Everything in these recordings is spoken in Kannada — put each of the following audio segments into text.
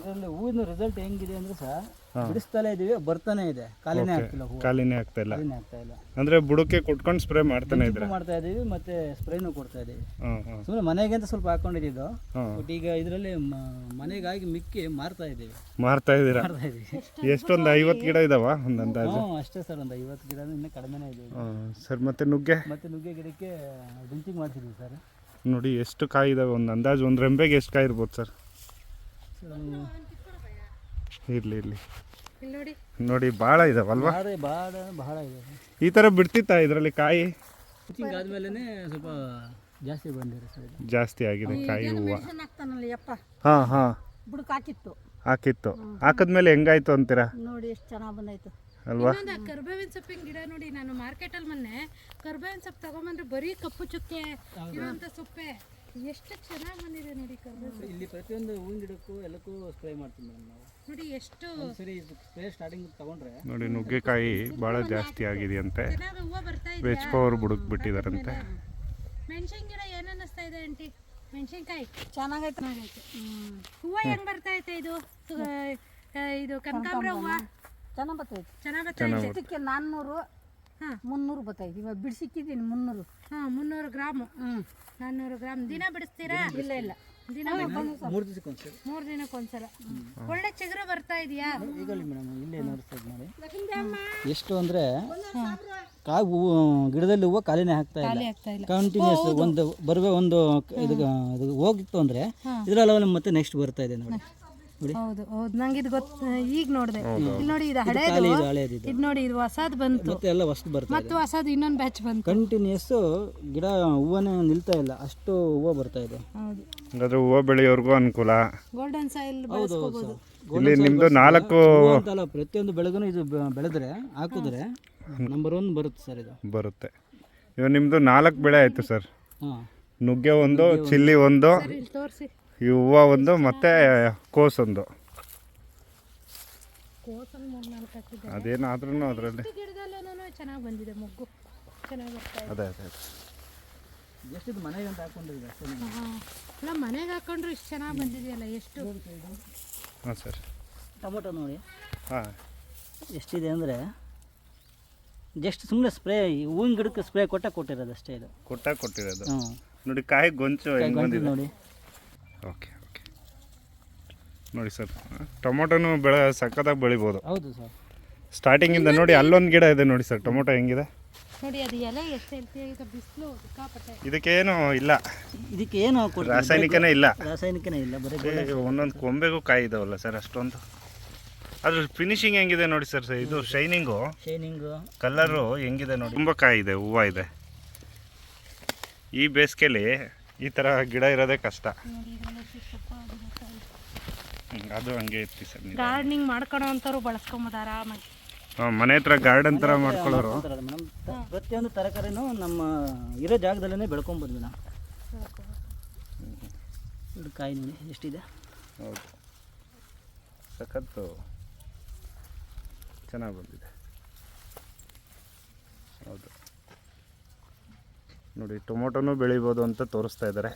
ಇದರಲ್ಲಿ ಹೂವಿನ ರಿಸಲ್ಟ್ ಹೆಂಗಿದೆ ಅಂದ್ರೆ ಸಹ ಬಿಡಿಸ್ತಾನೆ ಇದೀವಿ ಬರ್ತಾನೆ ಇದೆ. ಕಾಲಿನೇ ಆಗ್ತಿಲ್ಲ ಹೂವು. ಕಾಲಿನೇ ಆಗ್ತಾ ಇಲ್ಲ. ಅಂದ್ರೆ ಆಗ್ತಾ ಇಲ್ಲ. ಅಂದರೆ ಬುಡಕ್ಕೆ ಕೊಟ್ಕೊಂಡು ಸ್ಪ್ರೇ ಮಾಡ್ತಾನೆ ಇದ್ರೆ ಮಾಡ್ತಾ ಇದೀವಿ ಮತ್ತೆ ಸ್ಪ್ರೇನು ಕೊಡ್ತಾ ಇದೀವಿ. ಸುಮ್ಮನೆ ಮನೆಗೆ ಅಂತ ಸ್ವಲ್ಪ ಹಾಕೊಂಡಿದ್ದು ಬಟ್ ಈಗ ಇದರಲ್ಲಿ ಮನೆಗಾಗಿ ಮಿಕ್ಕಿ ಮಾರ್ತಾ ಇದೀವಿ. ಮಾರ್ತಾ ಇದೀರಾ? ಮಾರ್ತಾ ಇದೀವಿ. ಎಷ್ಟೊಂದು ಐವತ್ತು ಗಿಡ ಇದಾವ ಒಂದು ಅಂದಾಜು? ಅಷ್ಟೇ ಸರ್ ಒಂದು ಐವತ್ತು ಗಿಡ ಇನ್ನೂ ಕಡಿಮೆನೇ ಇದೆ ಸರ್ ಮತ್ತೆ ನುಗ್ಗೆ? ಮತ್ತೆ ನುಗ್ಗೆ ಗಿಡಕ್ಕೆ ಡಿಂಚಿಂಗ್ ಮಾಡ್ತಿದ್ದೀವಿ ಸರ್. ನೋಡಿ ಎಷ್ಟು ಕಾಯಿ ಇದಾವೆ ಒಂದು ಅಂದಾಜು ಒಂದು ರೆಂಬೆಗೆ ಎಷ್ಟು ಕಾಯಿ ಇರ್ಬೋದು ಸರ್? ಇರಲಿ ಇರಲಿ. ಇಲ್ಲಿ ನೋಡಿ. ನೋಡಿ ಭಾಳ ಇದಾವಲ್ವಾ? ಭಾಳ ಭಾಳ ಬಹಳ ಇದೆ. ಈ ಥರ ಬಿಡ್ತಿತ್ತಾ ಇದರಲ್ಲಿ ಕಾಯಿ? ಆದಮೇಲೆ ಸ್ವಲ್ಪ ಜಾಸ್ತಿ ಬಂದಿದೆ ಸರ್ ಜಾಸ್ತಿ ಆಗಿದೆ ಕಾಯಿ ಹೂವು. ಹಾಂ ಹಾಂ. ಬುಡಕ್ಕೆ ಹಾಕಿತ್ತು. ಹಾಕಿತ್ತು. ಹಾಕಿದ್ಮೇಲೆ ಹೆಂಗಾಯ್ತು ಅಂತೀರಾ? ನೋಡಿ ಎಷ್ಟು ಚೆನ್ನಾಗಿ ಬಂದಾಯ್ತು ಅಲ್ವಾ? ಇನ್ನೊಂದು ಕರ್ಬೇವಿನ ಸೊಪ್ಪಿನ ಗಿಡ ನೋಡಿ ನಾನು ಮಾರ್ಕೆಟಲ್ಲಿ ಮೊನ್ನೆ ಕರ್ಬೇವಿನ ಸೊಪ್ಪು ತಗೊಂಬಂದ್ರೆ ಬರೀ ಕಪ್ಪು ಚುಕ್ಕೆ ಇರುವಂಥ ಸೊಪ್ಪೆ. ಎಷ್ಟು ಚೆನ್ನಾಗಿ ಬಂದಿದೆ ನೋಡಿ ಕರ್ಬೇವಿನ ಇಲ್ಲಿ ಪ್ರತಿಯೊಂದು ಹೂವಿನ ಗಿಡಕ್ಕೂ ಎಲ್ಲಕ್ಕೂ ಸ್ಪ್ರೇ ಮಾಡ್ತೀವಿ ಮೇಡಮ್ ನಾವು. ನೋಡಿ ಎಷ್ಟು ಸರಿ ಸ್ಪ್ರೇ ಸ್ಟಾರ್ಟಿಂಗ್ ತಗೊಂಡ್ರೆ ನೋಡಿ ನುಗ್ಗೆಕಾಯಿ ಭಾಳ ಜಾಸ್ತಿ ಆಗಿದೆಯಂತೆ. ಚೆನ್ನಾಗಿ ಹೂವು ಬರ್ತಾ ಇದೆ ವೆಜ್ ಪವರ್ ಬುಡಕ್ ಬಿಟ್ಟಿದಾರಂತೆ ಮೆಣಸಿನ ಗಿಡ ಏನು ಅನ್ನಿಸ್ತಾ ಇದೆ ಆಂಟಿ? ಮೆಣಸಿನ್ಕಾಯಿ. ಚೆನ್ನಾಗೈತೆ. ಚೆನ್ನಾಗೈತೆ. ಹೂವು ಹೆಂಗ್ ಬರ್ತಾ ಐತೆ ಇದು? ಇದು ಕನಕಾಂಬ್ರ ಹೂವು? ಚೆನ್ನಾಗಿ ಬರ್ತೈತೆ ಚೆನ್ನಾಗಿ ಬರ್ತಾ ಇದೆ ಇದಕ್ಕೆ ನಾನ್ನೂರು ಮುನ್ನೂರು ಬರ್ತೈತೆ ಇವಾಗ ಬಿಡಿಸಿಕ್ಕಿದ್ದೀನಿ ಮುನ್ನೂರು. ಹಾಂ ಮುನ್ನೂರು ಗ್ರಾಮು. ನಾನ್ನೂರು ಗ್ರಾಮ್. ದಿನ ಬಿಡಿಸ್ತೀರಾ? ಇಲ್ಲ ಇಲ್ಲ. ದಿನ ಮೂರು ದಿನಕ್ಕೊಂದ್ಸಲ ಮೂರು ದಿನಕ್ಕೆ ಒಂದ್ಸಲ. ಒಳ್ಳೆ ಚಿಗುರು ಬರ್ತಾ ಇದೆಯಾ? ಈಗಲ್ಲಿ ಮೇಡಮ್ ಇಲ್ಲೇ ನೋಡಿಸ್ತಾ ಇದ್ದು ನೋಡಿ ಎಷ್ಟು ಅಂದರೆ ಕಾಯಿ ಹೂವು ಗಿಡದಲ್ಲಿ ಹೂವು ಕಾಲಿನೇ ಹಾಕ್ತಾ ಇಲ್ಲ. ಆಗ್ತಾ ಇಲ್ಲ. ಕಂಟಿನ್ಯೂಸ್ ಒಂದು ಬರುವೆ ಒಂದು ಇದು ಹೋಗಿತ್ತು ಅಂದರೆ ಇದರಲ್ಲಿ ಮತ್ತೆ ನೆಕ್ಸ್ಟ್ ಬರ್ತಾ ಇದೆ ನೋಡಿ. ಹೌದು ಹೌದು. ನಂಗೆ ಇದು ಗೊತ್ತ ಈಗ ನೋಡಿದೆ. ಇಲ್ಲಿ ನೋಡಿ ಇದು ಹಳೇದು. ಇದು ನೋಡಿ ಇದು ಹೊಸದು ಬಂತು. ಮತ್ತೆ ಎಲ್ಲ ಹೊಸದು ಬರ್ತದೆ ಮತ್ತೆ ಹೊಸದು ಇನ್ನೊಂದು ಬ್ಯಾಚ್ ಬಂತು. ಕಂಟಿನ್ಯೂಸ್ ಗಿಡ ಹೂವನೇ ನಿಲ್ತಾ ಇಲ್ಲ. ಅಷ್ಟು ಹೂವು ಬರ್ತಾ ಇದೆ. ಹೌದು. ಹಾಗಾದ್ರೆ ಹೂವು ಬೆಳೆಯೋರ್ಗೂ ಅನುಕೂಲ. ಗೋಲ್ಡನ್ ಸಾಯಿಲ್ ಬೆಳೆಸ್ಕೋಬಹುದು ಇಲ್ಲಿ ನಿಮ್ಮದು ನಾಲ್ಕು ಅಂತಲ್ಲ ಪ್ರತಿಯೊಂದು ಬೆಳೆಗೂ ಇದು ಬೆಳೆದ್ರೆ ಹಾಕಿದ್ರೆ ನಂಬರ್ ಒನ್ ಬರುತ್ತೆ ಸರ್ ಇದು. ಬರುತ್ತೆ. ಇವಾಗ ನಿಮ್ಮದು ನಾಲ್ಕು ಬೆಳೆ ಆಯಿತು ಸರ್. ಹಾಂ. ನುಗ್ಗೆ ಒಂದು ಚಿಲ್ಲಿ ಒಂದು. ಈ ಹೂವು ಒಂದು ಮತ್ತು ಕೋಸೊಂದು. ಅದೇನಾದ್ರೂ ಅದರಲ್ಲಿ. ಗಿಡದಲ್ಲೂ ಚೆನ್ನಾಗಿ ಬಂದಿದೆ ಮೊಗ್ಗು. ಚೆನ್ನಾಗಿ ಬರ್ತಾ ಇದೆ. ಅದೇ ಅದೇ ಅದೇ. ಎಷ್ಟು ಇದು ಮನೆಗೆ ಅಂತ ಹಾಕೊಂಡಿದ್ದೀವಿ ಅಲ್ಲ ಮನೆಗೆ ಹಾಕೊಂಡ್ರು ಇಷ್ಟು ಚೆನ್ನಾಗಿ ಬಂದಿದೆಯಲ್ಲ ಎಷ್ಟು? ಹಾಂ ಸರ್. ಟೊಮೊಟೊ ನೋಡಿ. ಹಾಂ. ಎಷ್ಟಿದೆ ಅಂದರೆ ಜಸ್ಟ್ ಸುಮ್ಮನೆ ಸ್ಪ್ರೇ ಹೂವಿನ ಗಿಡಕ್ಕೆ ಸ್ಪ್ರೇ ಕೊಟ್ಟ ಕೊಟ್ಟಿರೋದು ಅಷ್ಟೇ ಇದು. ಕೊಟ್ಟ ಕೊಟ್ಟಿರೋದು. ಹ್ಞೂ ನೋಡಿ ಕಾಯಿ ಗೊಂಚು ಹೆಂಗೆ ಬಂದಿದೆ. ನೋಡಿ. ಓಕೆ ಓಕೆ ನೋಡಿ ಸರ್ ಟೊಮೊಟೊನು ಬೆಳೆ ಸಕ್ಕತ್ತಾಗಿ ಬೆಳಿಬೋದು. ಹೌದು ಸರ್. ಸ್ಟಾರ್ಟಿಂಗಿಂದ ನೋಡಿ ಅಲ್ಲೊಂದು ಗಿಡ ಇದೆ ನೋಡಿ ಸರ್ ಟೊಮೊಟೊ ಹೆಂಗಿದೆ? ನೋಡಿ ಅದು ಎಲೆ ಎಷ್ಟು ಹೆಲ್ತಿ ಈಗ ಬಿಸಿಲು ಸಿಕ್ಕಾಪಟ್ಟೆ. ಇದಕ್ಕೇನು ಇಲ್ಲ. ಇದಕ್ಕೆ ಏನು ರಾಸಾಯನಿಕನೇ ಇಲ್ಲ. ರಾಸಾಯನಿಕನೇ ಇಲ್ಲ ಬರೀ ಒಂದೊಂದು ಕೊಂಬೆಗೂ ಕಾಯಿ ಇದಾವಲ್ಲ ಸರ್ ಅಷ್ಟೊಂದು. ಅದ್ರ ಫಿನಿಶಿಂಗ್ ಹೆಂಗಿದೆ ನೋಡಿ ಸರ್ ಇದು ಶೈನಿಂಗು ಶೈನಿಂಗು ಕಲರು ಹೆಂಗಿದೆ ನೋಡಿ. ತುಂಬ ಕಾಯಿ ಇದೆ ಹೂವು ಇದೆ. ಈ ಬೇಸಿಗೆಲಿ ಈ ಥರ ಗಿಡ ಇರೋದೇ ಕಷ್ಟ. ನೋಡಿ ಅದು ಹಂಗೆ ಇತ್ತು ಸರ್ ಗಾರ್ಡನಿಂಗ್ ಮಾಡ್ಕೊಳೋ ಅಂಥವ್ರು ಬಳಸ್ಕೊಬೋದು ಆರಾಮಾಗಿ ಹಾಂ ಮನೆ ಹತ್ರ ಗಾರ್ಡನ್ ಥರ ಮಾಡ್ಕೊಳ್ಳೋರು. ಮೇಡಮ್ ಪ್ರತಿಯೊಂದು ತರಕಾರಿನೂ ನಮ್ಮ ಇರೋ ಜಾಗದಲ್ಲೇ ಬೆಳ್ಕೊಬೋದು ಮೇಡಮ್ ಇದು ಕಾಯಿ ನೋಡಿ ಎಷ್ಟಿದೆ? ಹೌದು. ಸಖತ್ತು ಚೆನ್ನಾಗಿ ಬಂದಿದೆ. ಹೌದು. ನೋಡಿ ಟೊಮೊಟೊನೂ ಬೆಳಿಬೋದು ಅಂತ ತೋರಿಸ್ತಾ ಇದ್ದಾರೆ.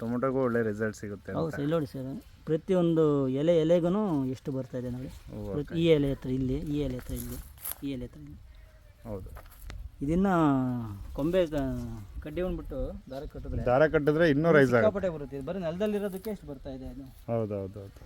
ಟೊಮೊಟೊಗೂ ಒಳ್ಳೆ ರಿಸಲ್ಟ್ ಸಿಗುತ್ತೆ ಹೌದು ಅಂತ ಸರ್ ಇಲ್ಲಿ ನೋಡಿ ಸರ್ ಪ್ರತಿಯೊಂದು ಎಲೆ ಎಲೆಗೂ ಎಷ್ಟು ಬರ್ತಾ ಇದೆ ನೋಡಿ. ಪ್ರತಿ- ಈ ಎಲೆ ಹತ್ರ ಇಲ್ಲಿ ಈ ಎಲೆ ಹತ್ರ ಇಲ್ಲಿ ಈ ಎಲೆ ಹತ್ರ ಇಲ್ಲಿ. ಹೌದು. ಇದನ್ನ ಕೊಂಬೆ ಕ- ಕಡ್ಡಿ ಹೊಂದ್ಬಿಟ್ಟು ದಾರ ಕಟ್ಟಿದ್ರೆ ದಾರ ಕಟ್ಟಿದ್ರೆ ಇನ್ನೂ ರೈಸ್ ಆಗುತ್ತೆ. ಸಿಕ್ಕಾಪಟ್ಟೆ ಬರುತ್ತೆ. ಇದು ಬರೀ ನೆಲದಲ್ಲಿರೋದಕ್ಕೆ ಎಷ್ಟು ಬರ್ತಾ ಇದೆ ಅದು? ಹೌದು ಹೌದು ಹೌದು